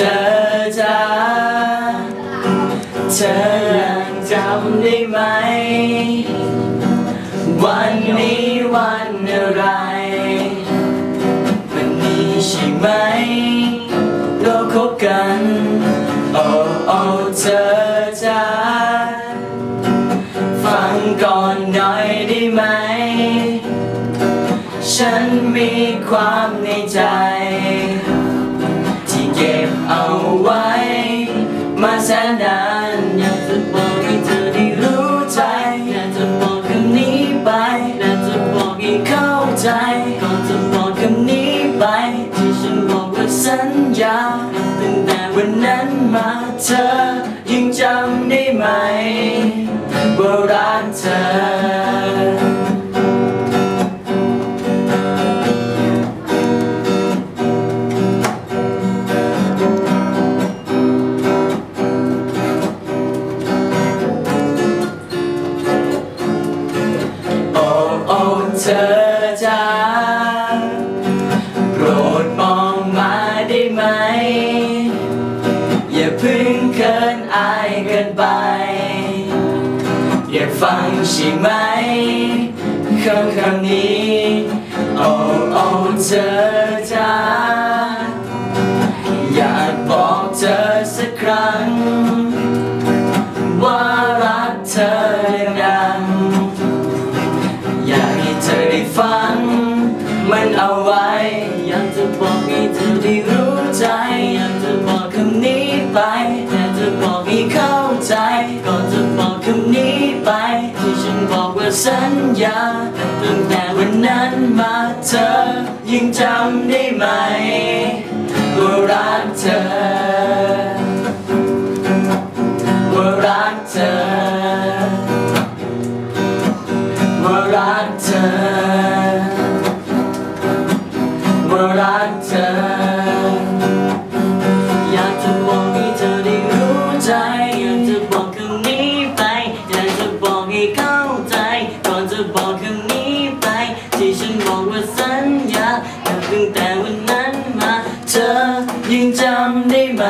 ธอจ้าเธอยังจำได้ไหม วันนี้วันอะไร วันนี้ใช่ไหม เราคบกัน โอ้โอ้เธอจ้าฟังก่อนหน่อยได้ไหม ฉันมีความในใจ สนนานอยากจะบอกให้เธอได้รู้ใจอยากจะบอกคำนี้ไปอยากจะบอกให้เข้าใจก่อนจะบอกคำนี้ไป ที่ฉันบอกว่าสัญญาตั้งแต่วันนั้นมาเธอยังจำได้ไหม ว่ารักเธอ เธอจ้าโปรดมองมาได้ไหม อย่าพึ่งเคินอายเกินไป อยากฟังใช่ไหมคำคำนี้ โอ้โอ้เธอจ้าอยากบอกเธอสักครั้ง ว่ารักเธอดัง อยากจะบอกให้เธอได้รู้ใจ อยากจะบอกคำนี้ไปอยากจะบอกให้เข้าใจ ก่อนจะบอกคำนี้ไป ที่ฉันบอกว่าสัญญาตั้งแต่วันนั้นมาเธอ ยังจำได้ไหมว่ารักเธอว่ารักเธอว่ารักเธอ แต่วันนั้นมา เธอยังจำได้ไหม